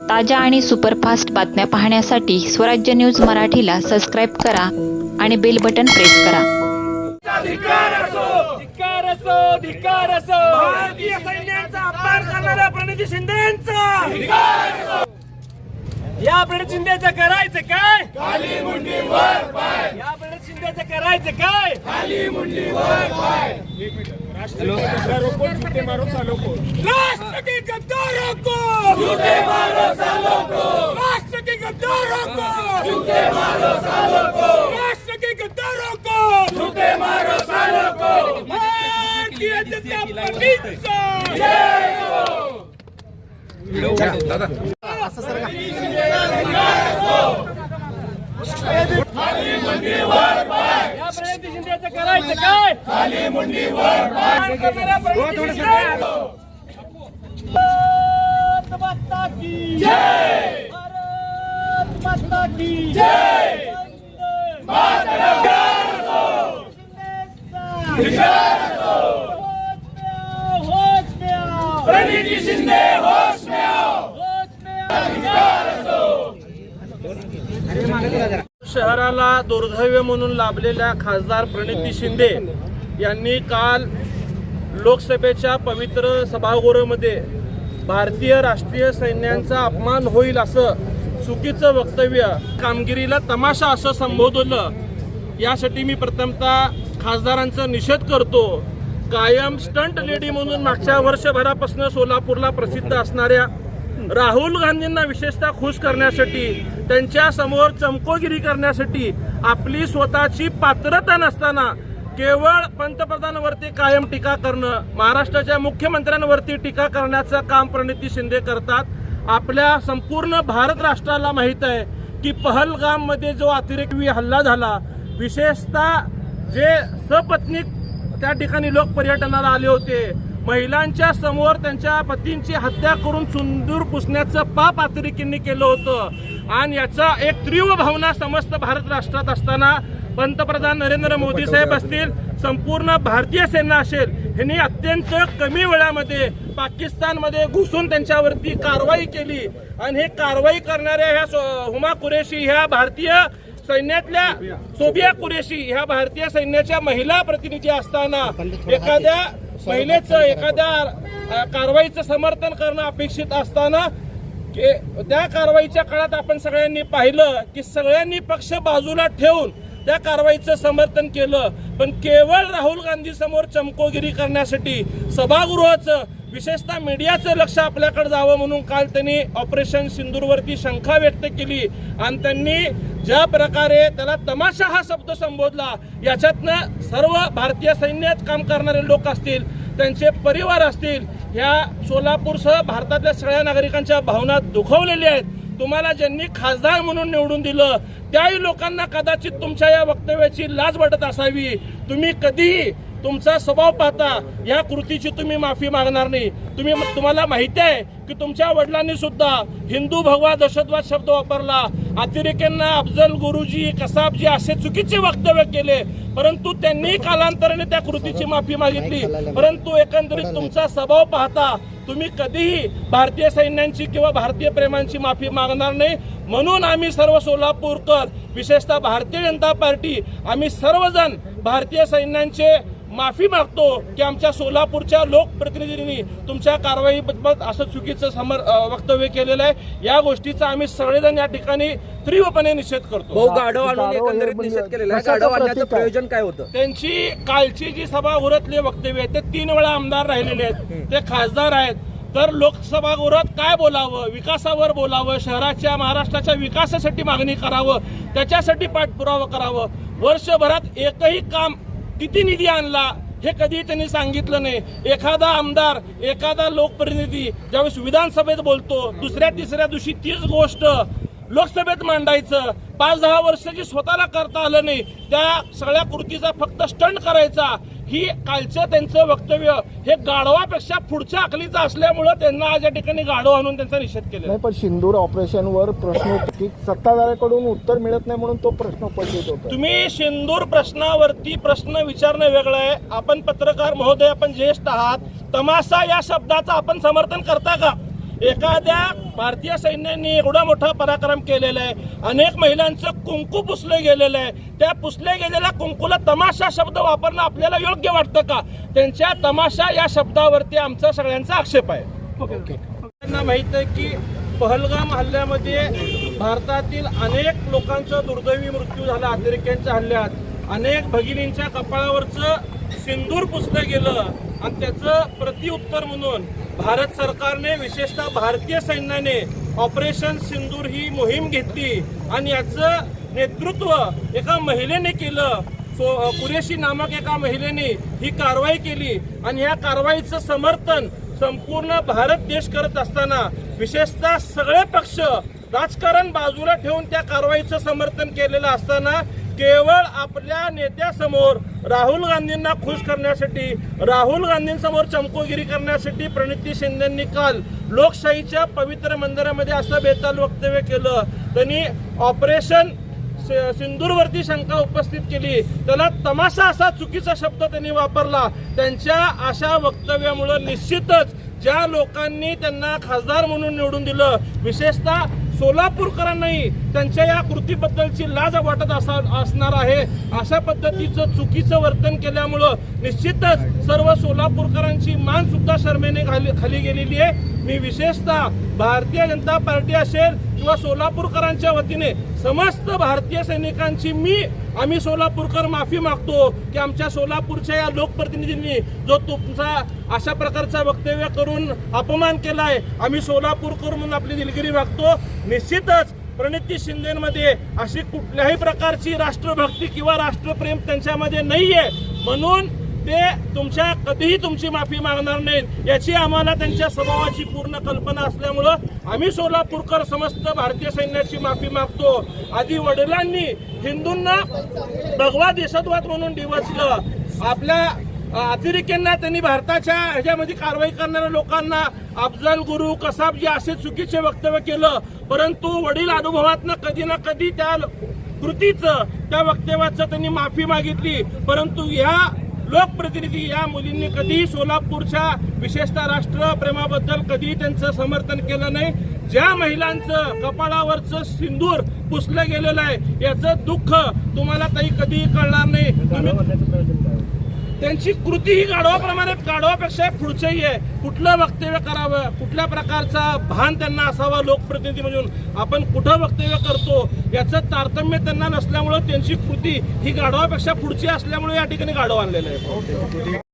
ताज्या आणि सुपरफास्ट बातम्या पाहण्यासाठी स्वराज्य न्यूज मराठीला सबस्क्राईब करा आणि बेल बटन प्रेस करा. या प्रणित शिंदेचं करायचं काय? खाली मुंडी वर पाय. या प्रणित शिंदेचं करायचं काय? खाली मुंडी वर पाय. राष्ट्र के गद्दारों को। झूठे मारो सालों को। राष्ट्र के गद्दारों को। झूठे मारो सालों को। राष्ट्र के गद्दारों को। झूठे मारो सालों को। भारतीय जनता पार्टीचा जय हो या प्रणिती शिंदेचं करायचं काय खाली मुंडी वर भारत माता की जय! भारत माता की जय! प्रणिती शिंदे होश में आओ। होश में आओ। शहराला दुर्दैव म्हणून लाभलेल्या खासदार प्रणिती शिंदे यांनी काल लोकसभेच्या पवित्र सभागृहामध्ये भारतीय राष्ट्रीय सैन्यांचा अपमान होईल असं चुकीचं वक्तव्य कामगिरीला तमाशा असं संबोधलं. यासाठी मी प्रथमतः खासदारांचा निषेध करतो. कायम स्टंट लेडी म्हणून मागच्या वर्षभरापासून सोलापूरला प्रसिद्ध असणाऱ्या राहुल गांधींना विशेषतः खुश करण्यासाठी त्यांच्यासमोर चमकोगिरी करण्यासाठी आपली स्वतःची पात्रता नसताना केवळ पंतप्रधानांवरती कायम टीका करणं महाराष्ट्राच्या मुख्यमंत्र्यांवरती टीका करण्याचं काम प्रणिती शिंदे करतात. आपल्या संपूर्ण भारत राष्ट्राला माहीत आहे की पहलगाममध्ये जो अतिरेकी हल्ला झाला विशेषतः जे सपत्नीक त्या ठिकाणी लोक पर्यटनाला आले होते. महिलांच्या समोर त्यांच्या पतींची हत्या करून सुंदूर पुसण्याचं पाप अतिरेकींनी केलं होतं. आणि याचा एक तीव्र भावना समस्त भारत राष्ट्रात असताना पंतप्रधान नरेंद्र मोदी साहेब असतील संपूर्ण भारतीय सेना असेल ह्यांनी अत्यंत कमी वेळामध्ये पाकिस्तानमध्ये घुसून त्यांच्यावरती कारवाई केली. आणि हे कारवाई करणाऱ्या ह्या हुमा कुरेशी ह्या भारतीय सैन्यातल्या सोबिया कुरेशी ह्या भारतीय सैन्याच्या महिला प्रतिनिधी असताना एखाद्या महिलेचं एखाद्या कारवाईचं समर्थन करणं अपेक्षित असताना त्या कारवाईच्या काळात आपण सगळ्यांनी पाहिलं की सगळ्यांनी पक्ष बाजूला ठेवून त्या कारवाईचं समर्थन केलं. पण केवळ राहुल गांधी समोर चमकोगिरी करण्यासाठी सभागृहाचं विशेषतः मीडियाचं लक्ष आपल्याकडे जावं म्हणून काल त्यांनी ऑपरेशन सिंदूरवरती शंका व्यक्त केली. आणि त्यांनी ज्या प्रकारे त्याला तमाशा हा शब्द संबोधला याच्यातनं सर्व भारतीय सैन्यात काम करणारे लोक असतील त्यांचे परिवार असतील ह्या सोलापूरसह भारतातल्या सगळ्या नागरिकांच्या भावना दुखवलेल्या आहेत. तुम्हाला ज्यांनी खासदार म्हणून निवडून दिलं त्याही लोकांना कदाचित तुमच्या या वक्तव्याची लाज वाटत असावी. तुम्ही कधीही तुमचा स्वभाव पाहता या कृतीची तुम्ही माफी मागणार नाही. तुम्ही तुम्हाला माहिती आहे की तुमच्या वडिलांनी सुद्धा हिंदू भगवा दहशतवाद शब्द वापरला. अतिरेक्यांना अफजल गुरुजी कसाबजी असे चुकीचे वक्तव्य केले. परंतु त्यांनी कालांतराने त्या कृतीची माफी मागितली. परंतु एकंदरीत तुमचा स्वभाव पाहता तुम्ही कधीही भारतीय सैन्यांची किंवा भारतीय प्रेमांची माफी मागणार नाही. म्हणून आम्ही सर्व सोलापूरकर विशेषतः भारतीय जनता पार्टी आम्ही सर्वजण भारतीय सैन्यांचे माफी मागतो की आमच्या सोलापूरच्या लोकप्रतिनिधींनी तुमच्या कारवाईबद्दल असं चुकीचं समर वक्तव्य केलेलं आहे. या गोष्टीचा आम्ही सगळेजण या ठिकाणी तीव्रपणे निषेध करतो. भाऊ गाढव आणून एकंदरीत निषेध केलेला आहे? गाढव आणण्याचं प्रयोजन काय होतं? त्यांची कालची जी सभागृहातले वक्तव्य आहेत ते तीन वेळा आमदार राहिलेले आहेत. ते खासदार आहेत. तर लोकसभागृहात काय बोलावं? विकासावर बोलावं? शहराच्या महाराष्ट्राच्या विकासासाठी मागणी करावं? त्याच्यासाठी पाठपुरावा करावं? वर्षभरात एकही काम किती निधी आणला हे कधी त्यांनी सांगितलं नाही. एखादा आमदार एखादा लोकप्रतिनिधी ज्यावेळेस विधानसभेत बोलतो दुसऱ्या तिसऱ्या दिवशी तीच गोष्ट लोकसभेत मांडायचं. पाच दहा वर्षाची स्वतःला करता आलं नाही त्या सगळ्या कृतीचा फक्त स्टंट करायचा. ही कालचं त्यांचं वक्तव्य हे गाढवापेक्षा पुढच्या अकलीचं असल्यामुळं त्यांना आज या ठिकाणी गाढव आणून त्यांचा निषेध केला नाही पण सिंदूर ऑपरेशनवर प्रश्न की सत्ताधाऱ्याकडून उत्तर मिळत नाही म्हणून तो प्रश्न उपस्थित होता. तुम्ही सिंदूर प्रश्नावरती प्रश्न विचारणं वेगळं आहे. आपण पत्रकार महोदय आपण ज्येष्ठ आहात. तमाशा या शब्दाचं आपण समर्थन करता का? एखाद्या भारतीय सैन्याने एवढा मोठा पराक्रम केलेला आहे. अनेक महिलांचं कुंकू पुसलं गेलेलं आहे. त्या पुसल्या गेलेल्या कुंकूला तमाशा शब्द वापरणं आपल्याला योग्य वाटतं का? त्यांच्या तमाशा या शब्दावरती आमचा सगळ्यांचा आक्षेप आहे. त्यांना माहीत आहे की पहलगाम हल्ल्यामध्ये भारतातील अनेक लोकांचा दुर्दैवी मृत्यू झाला अतिरेक्यांच्या हल्ल्यात. अनेक भगिनींच्या कपाळावरचं सिंदूर पुसलं गेलं. आणि त्याचं प्रतिउत्तर म्हणून भारत सरकारने विशेषतः भारतीय सैन्याने ऑपरेशन सिंदूर ही मोहीम घेतली. आणि याचं नेतृत्व एका महिलेने केलं. सो कुरेशी नामक एका महिलेने ही कारवाई केली. आणि या कारवाईचं समर्थन संपूर्ण भारत देश करत असताना विशेषतः सगळे पक्ष राजकारण बाजूला ठेवून त्या कारवाईचं समर्थन केलेलं असताना केवळ आपल्या नेत्यासमोर राहुल गांधींना खुश करण्यासाठी राहुल गांधींसमोर चमकोगिरी करण्यासाठी प्रणिती शिंदेंनी काल लोकशाहीच्या पवित्र मंदिरामध्ये असं बेताल वक्तव्य केलं. त्यांनी ऑपरेशन सि- सिंदूरवरती शंका उपस्थित केली. त्याला तमाशा असा चुकीचा शब्द त्यांनी वापरला. त्यांच्या अशा वक्तव्यामुळं निश्चितच ज्या लोकांनी त्यांना खासदार म्हणून निवडून दिलं विशेषतः सोलापूरकरांनाही त्यांच्या या कृतीबद्दलची लाज वाटत असा असणार आहे. अशा पद्धतीचं चुकीचं वर्तन केल्यामुळं निश्चितच सर्व सोलापूरकरांची मान सुद्धा शर्मेने खाली खाली गेलेली आहे. मी विशेषतः भारतीय जनता पार्टी असेल किंवा सोलापूरकरांच्या वतीने समस्त भारतीय सैनिकांची मी आम्ही सोलापूरकर माफी मागतो की आमच्या सोलापूरच्या या लोकप्रतिनिधींनी जो तुमचा अशा प्रकारचा वक्तव्य करून अपमान केलाय आम्ही सोलापूरकर म्हणून आपली दिलगिरी मागतो. निश्चितच प्रणिती शिंदेमध्ये अशी कुठल्याही प्रकारची राष्ट्रभक्ती किंवा राष्ट्रप्रेम त्यांच्यामध्ये नाहीये. म्हणून ते तुमच्या कधीही तुमची माफी मागणार नाहीत. याची आम्हाला त्यांच्या स्वभावाची पूर्ण कल्पना असल्यामुळं आम्ही सोलापूरकर समस्त भारतीय सैन्याची माफी मागतो. आधी वडिलांनी हिंदूंना भगवा देशत्वाद म्हणून डिवचलं. आपल्या अतिरेक्यांना त्यांनी भारताच्या ह्याच्यामध्ये कारवाई करणाऱ्या लोकांना अफजल गुरु कसाबजी असे चुकीचे वक्तव्य केलं परंतु वडील अनुभवातनं कधी ना कधी त्या कृतीचं त्या वक्तव्याचं त्यांनी माफी मागितली. परंतु या लोकप्रतिनिधी या मुलींनी कधीही सोलापूरच्या विशेषतः राष्ट्रप्रेमाबद्दल कधीही त्यांचं समर्थन केलं नाही. ज्या महिलांचं कपाळावरचं सिंदूर पुसलं गेलेलं आहे याचं दुःख तुम्हाला काही कधीही कळणार नाही. त्यांची कृती ही गाढवाप्रमाणे गाढवापेक्षा पुढचंही आहे. कुठलं वक्तव्य करावं कुठल्या प्रकारचा भान त्यांना असावा लोकप्रतिनिधी म्हणून आपण कुठं वक्तव्य करतो याचं तारतम्य त्यांना नसल्यामुळं त्यांची कृती ही गाढवापेक्षा पुढची असल्यामुळे या ठिकाणी गाढव आणलेलं आहे.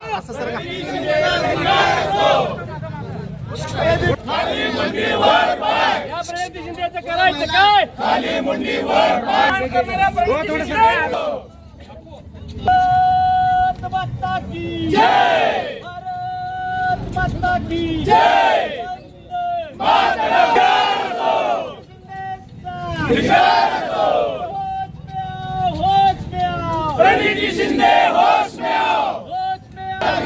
माता की जय! भारत माता की जय! प्रणिती शिंदे होश में आओ। होश में आओ।